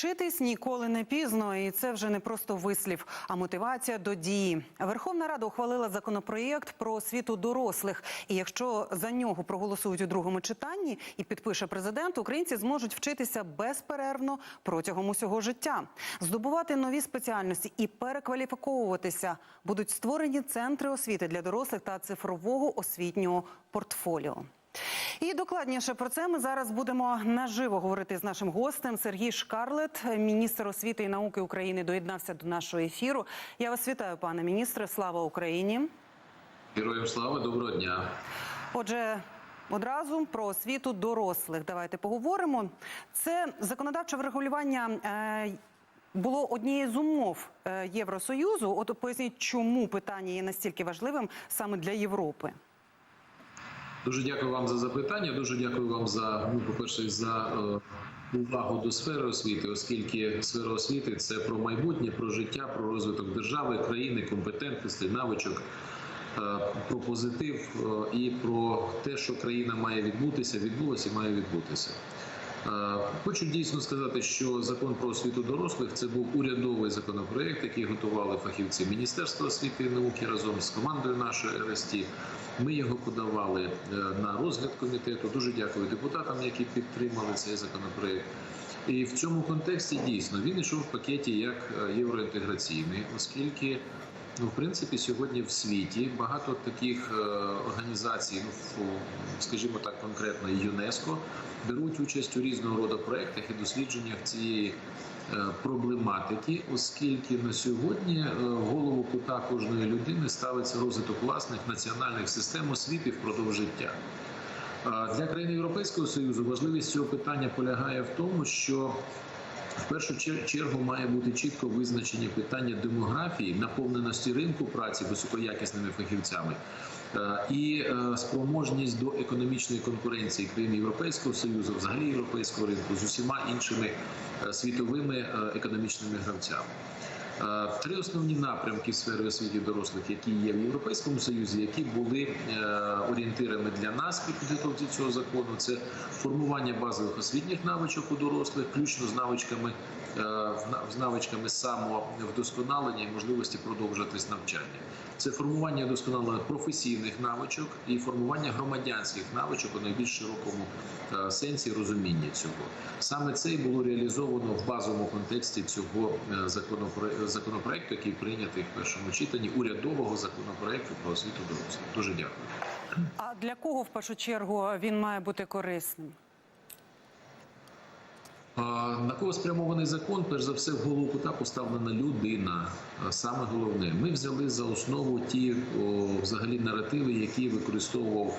Вчитись ніколи не пізно, і це вже не просто вислів, а мотивація до дії. Верховна Рада ухвалила законопроєкт про освіту дорослих. І якщо за нього проголосують у другому читанні і підпише президент, українці зможуть вчитися безперервно протягом усього життя, здобувати нові спеціальності і перекваліфіковуватися. Будуть створені центри освіти для дорослих та цифрового освітнього портфоліо. І докладніше про це ми зараз будемо наживо говорити з нашим гостем. Сергій Шкарлет, міністр освіти і науки України, доєднався до нашого ефіру. Я вас вітаю, пане міністре. Слава Україні! Героям слава, доброго дня. Отже, одразу про освіту дорослих. Давайте поговоримо. Це законодавче врегулювання. Е, було однією з умов е, Євросоюзу. От поясніть, чому питання є настільки важливим саме для Європи. Дуже дякую вам за запитання. Дуже дякую вам за ну, по перше, за е, увагу до сфери освіти, оскільки сфера освіти це про майбутнє, про життя, про розвиток держави, країни, компетентності, навичок, е, про позитив е, і про те, що країна має відбутися, відбулася, і має відбутися. Е, Хочу дійсно сказати, що закон про освіту дорослих це був урядовий законопроект, який готували фахівці Міністерства освіти і науки разом з командою нашої РСТ. Ми його подавали е, на розгляд комітету. Дуже дякую депутатам, які підтримали цей законопроект. І в цьому контексті дійсно він йшов в пакеті як е, євроінтеграційний, оскільки Ну, в принципі, сьогодні в світі багато таких е, організацій, ну скажімо так, конкретно ЮНЕСКО, беруть участь у різного роду проєктах і дослідженнях цієї е, проблематики, оскільки на сьогодні е, в голову кута кожної людини ставиться розвиток власних національних систем освіти впродовж життя. Для країн Європейського союзу важливість цього питання полягає в тому, що в першу чергу має бути чітко визначені питання демографії, наповненості ринку праці високоякісними фахівцями е, і е, спроможність до економічної конкуренції країн Європейського союзу, взагалі європейського ринку з усіма іншими е, світовими економічними гравцями. Е, Три основні напрямки сфери освіти дорослих, які є в Європейському Союзі, які були е, орієнтирами для нас при підготовці цього закону, це формування базових освітніх навичок у дорослих, включно з навичками е, з навичками самовдосконалення і можливості продовжуватись навчання. Це формування досконалих професійних навичок і формування громадянських навичок у найбільш широкому сенсі розуміння цього. Саме це і було реалізовано в базовому контексті цього е, законопро- законопроекту, який прийнятий в першому читанні урядового законопроекту про освіту дорослих. Дуже дякую. А для кого в першу чергу він має бути корисним? На кого спрямований закон? Перш за все, в голову кута поставлена людина. Саме головне, ми взяли за основу ті о, взагалі наративи, які використовував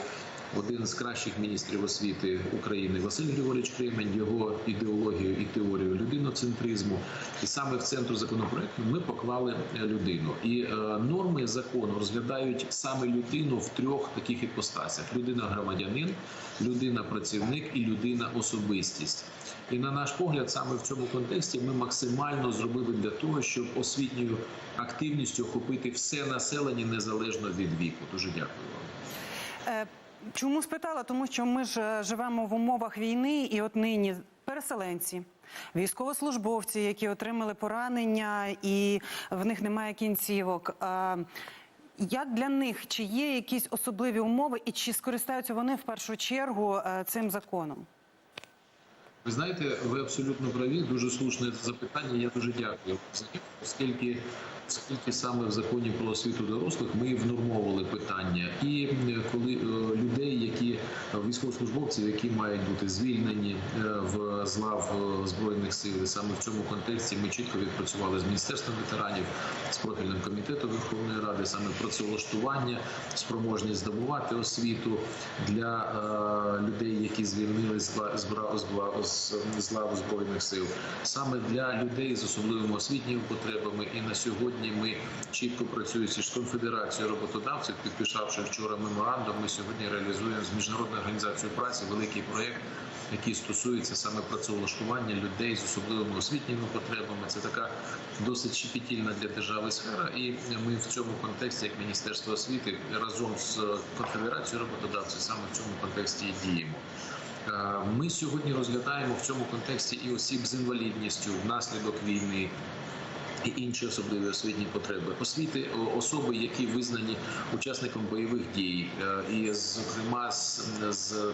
один з кращих міністрів освіти України Василь Григорович Кремень, його ідеологію і теорію людиноцентризму. І саме в центру законопроекту ми поклали е, людину. І е, норми закону розглядають саме людину в трьох таких іпостасях: людина громадянин, людина працівник і людина особистість. І на наш погляд, саме в цьому контексті ми максимально зробили для того, щоб освітньою активністю охопити все населення незалежно від віку. Дуже дякую вам. Чому спитала? Тому що ми ж е, живемо в умовах війни, і от нині переселенці, військовослужбовці, які отримали поранення, і в них немає кінцівок. Е, Як для них чи є якісь особливі умови, і чи скористаються вони в першу чергу е, цим законом? Ви знаєте, ви абсолютно праві. Дуже слушне запитання. Я дуже дякую за нього, оскільки оскільки саме в законі про освіту дорослих ми внормовували питання, і е, коли е, людей, які військовослужбовців, які мають бути звільнені е, в з лав е, збройних сил, саме в цьому контексті ми чітко відпрацювали з міністерством ветеранів, з профільним комітетом Верховної Ради, саме працевлаштування, спроможність здобувати освіту для людей, які звільнили з лав збройних сил, саме для людей з особливими освітніми потребами. І на сьогодні ми чітко працюючи з конфедерацією роботодавців, підписавши вчора меморандум. Ми сьогодні реалізуємо з міжнародною організацією праці великий проєкт, який стосується саме працевлаштування людей з особливими освітніми потребами. Це така досить щепетільна для держави сфера, і ми в цьому контексті, як Міністерство освіти, разом з конфедерацією роботодавців, саме в цьому контексті і діємо. Е, Ми сьогодні розглядаємо в цьому контексті і осіб з інвалідністю внаслідок війни. І інші особливі освітні потреби освіти особи, які визнані учасником бойових дій, Е, і зокрема з, з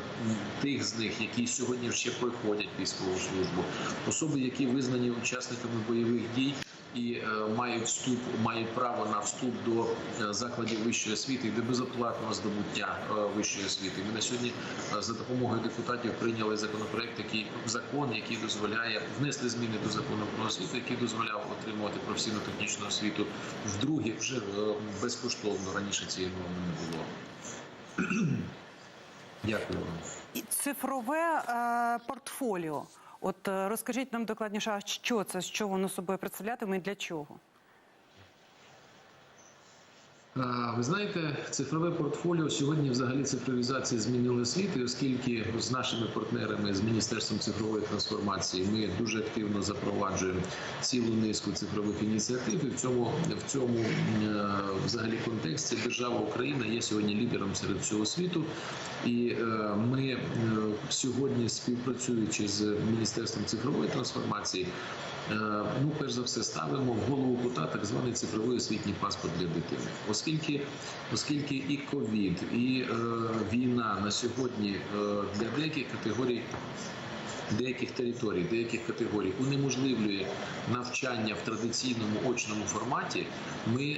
тих з них, які сьогодні ще проходять військову службу, особи, які визнані учасниками бойових дій. І е, мають вступ, мають право на вступ до е, закладів вищої освіти і до безоплатного здобуття е, вищої освіти. Ми на сьогодні за допомогою депутатів прийняли законопроект, який закон, який дозволяє внесли зміни до закону про освіту, який дозволяв отримувати професійну технічну освіту вдруге вже безкоштовно. Раніше цієї норми не було. Дякую вам. Цифрове е, портфоліо. От е, розкажіть нам докладніше, що це, що воно собою представлятиме і для чого? Ви знаєте, цифрове портфоліо сьогодні взагалі цифровізація змінила світ, і оскільки з нашими партнерами з міністерством цифрової трансформації ми дуже активно запроваджуємо цілу низку цифрових ініціатив. І в цьому в цьому е, взагалі контексті держава Україна є сьогодні лідером серед всього світу. І е, ми е, сьогодні співпрацюючи з міністерством цифрової трансформації. Ну, перш за все, ставимо в голову кута так званий цифровий освітній паспорт для дитини, оскільки, оскільки і ковід, і е, війна на сьогодні е, для деяких категорій. Деяких територій, деяких категорій унеможливлює навчання в традиційному очному форматі. Ми е,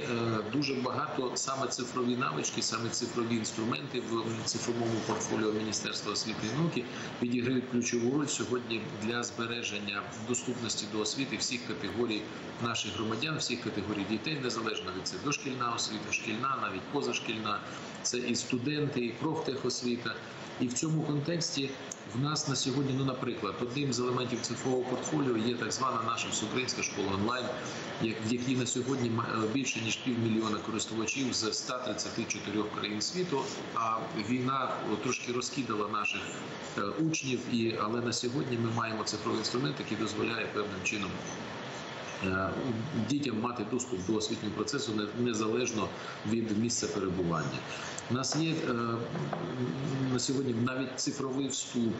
дуже багато саме цифрові навички, саме цифрові інструменти в цифровому портфоліо Міністерства освіти і науки відіграють ключову роль сьогодні для збереження доступності до освіти всіх категорій наших громадян, всіх категорій дітей, незалежно від це дошкільна освіта, шкільна, навіть позашкільна. Це і студенти, і профтехосвіта. І в цьому контексті в нас на сьогодні, ну, наприклад, одним з елементів цифрового портфоліо є так звана наша всеукраїнська школа онлайн, в якій на сьогодні е, більше ніж півмільйона користувачів з 134 країн світу. А війна трошки розкидала наших е, учнів, і але на сьогодні ми маємо цифровий інструмент, який дозволяє певним чином. Е, Дітям мати доступ до освітнього процесу незалежно від місця перебування. У нас є е, на сьогодні навіть цифровий вступ,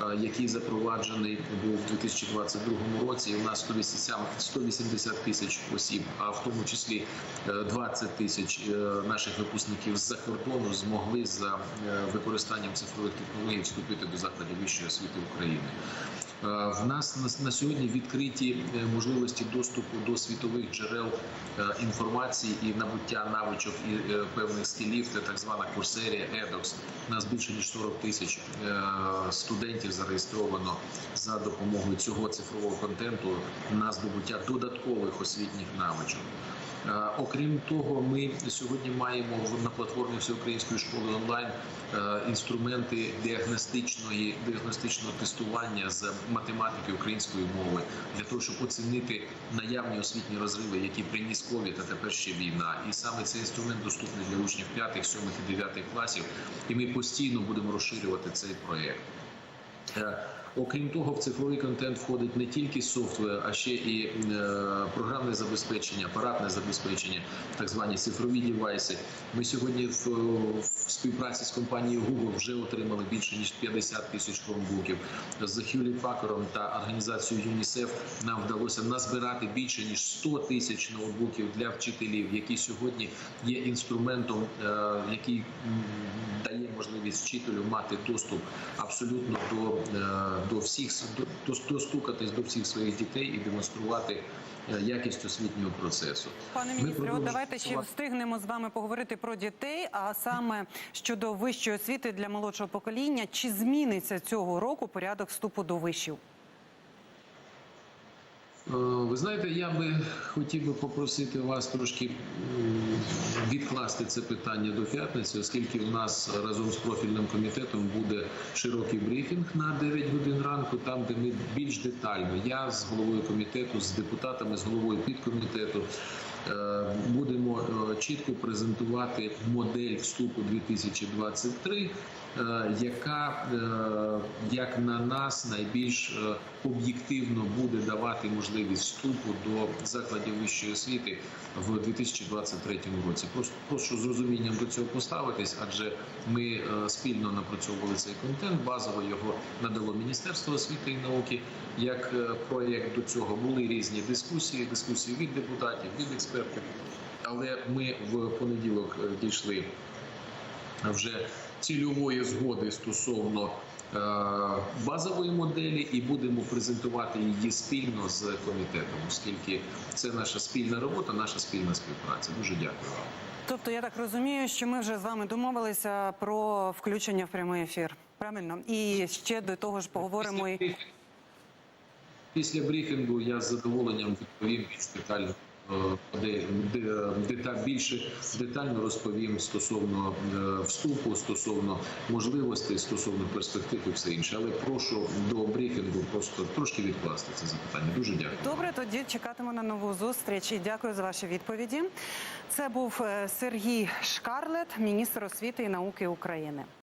е, який запроваджений був у 2022 році. У нас 180 180 тисяч осіб, а в тому числі е, 20 тисяч наших випускників з-за кордону змогли за використанням цифрових технологій вступити до закладів вищої освіти України. Е, В нас на, сьогодні відкриті е, можливості доступу до світових джерел е, інформації і набуття навичок і певних скілів. Це так звана курсерія EDOX. У нас більше ніж 40 тисяч студентів зареєстровано за допомогою цього цифрового контенту на здобуття додаткових освітніх навичок. Е, Окрім того, ми сьогодні маємо на платформі всеукраїнської школи онлайн е, інструменти діагностичної діагностичного тестування з математики української мови для того, щоб оцінити наявні освітні розриви, які приніс ковід, а тепер ще війна. І саме цей інструмент доступний для учнів 5, 7 і 9 класів. І ми постійно будемо розширювати цей проєкт. Окрім того, в цифровий контент входить не тільки софтвер, а ще і е, програмне забезпечення, апаратне забезпечення, так звані цифрові девайси. Ми сьогодні в, в співпраці з компанією Google вже отримали більше ніж 50 тисяч хромбуків. З Hewlett Packard та організацією UNICEF нам вдалося назбирати більше ніж 100 тисяч ноутбуків для вчителів, які сьогодні є інструментом, е, який дає можливість вчителю мати доступ абсолютно до, е, до всіх до, до- достукатись до всіх своїх дітей і демонструвати е, якість освітнього процесу. Пане міністре, от давайте ще встигнемо з вами поговорити про дітей, а саме щодо вищої освіти для молодшого покоління. Чи зміниться цього року порядок вступу до вишів? Е, Ви знаєте, я би хотів би попросити вас трошки відкласти це питання до п'ятниці, оскільки у нас разом з профільним комітетом буде широкий брифінг на 9 годин ранку, там де ми більш детально, я з головою комітету, з депутатами, з головою підкомітету. е, Будемо е, чітко презентувати модель вступу 2023 е, яка е, як на нас найбільш е, об'єктивно буде давати можливість вступу до закладів вищої освіти в 2023 році. Просто прошу з розумінням до цього поставитись, адже ми е, спільно напрацьовували цей контент. Базово його надало Міністерство освіти і науки як е, проєкт до цього. Були різні дискусії, дискусії від депутатів, від експертів. Але ми в понеділок е, дійшли вже цільової згоди стосовно е, базової моделі, і будемо презентувати її спільно з комітетом, оскільки це наша спільна робота, наша спільна співпраця. Дуже дякую вам. Тобто я так розумію, що ми вже з вами домовилися про включення в прямий ефір. Правильно, і ще до того ж поговоримо. Після, після брифінгу я з задоволенням відповім більш детально. Е, де- більше детально розповім стосовно е, вступу, стосовно можливостей, стосовно перспектив і все інше. Але прошу до брифінгу просто трошки відкласти це запитання. Дуже дякую. Добре, тоді чекатиму на нову зустріч і дякую за ваші відповіді. Це був е, Сергій Шкарлет, міністр освіти і науки України.